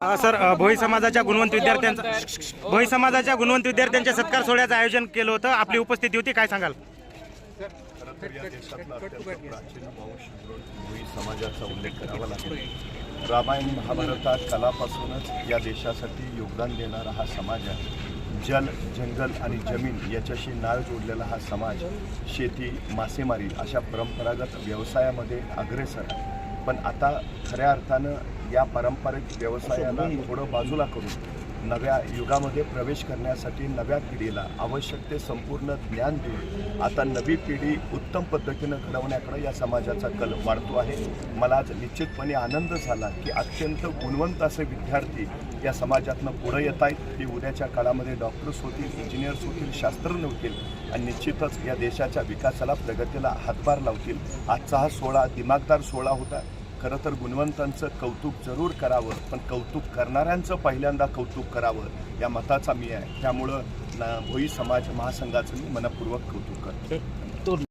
Sir भोई समाजाच्या गुणवंत विद्यार्थ्यांचा भोई समाजाच्या गुणवंत विद्यार्थ्यांच्या सत्कार सोहळ्याचं आयोजन केलं होतं. आपली उपस्थिती होती. काय सांगाल? समाजाचा उल्लेख करावा लागेल रामायण महाभारतात कलापासूनच या देशासाठी योगदान देणारा हा समाज आहे. जल जंगल आणि जमीन याच्याशी नाळ जोडलेला हा समाज शेती मासेमारी अशा परंपरागत व्यवसायामध्ये अग्रेसर आहे. पण आता खऱ्या अर्थानं या पारंपरिक व्यवसायाला थोडं बाजूला करून नव्या युगामध्ये प्रवेश करण्यासाठी नव्या पिढीला आवश्यक ते संपूर्ण ज्ञान देऊन आता नवी पिढी उत्तम पद्धतीनं घडवण्याकडे या समाजाचा कल वाढतो आहे. मला आज निश्चितपणे आनंद झाला की अत्यंत गुणवंत असे विद्यार्थी या समाजातनं पुढं येत आहेत. ते उद्याच्या काळामध्ये डॉक्टर्स होतील इंजिनियर्स होतील शास्त्रज्ञ होतील आणि निश्चितच या देशाच्या विकासाला प्रगतीला हातभार लावतील. आजचा हा सोहळा दिमागदार सोहळा होता. खरं तर गुणवंतांचं कौतुक जरूर करावं पण कौतुक करणाऱ्यांचं पहिल्यांदा कौतुक करावं या मताचा मी आहे. त्यामुळं ना भोई समाज महासंघाचं मी मनपूर्वक कौतुक करतो.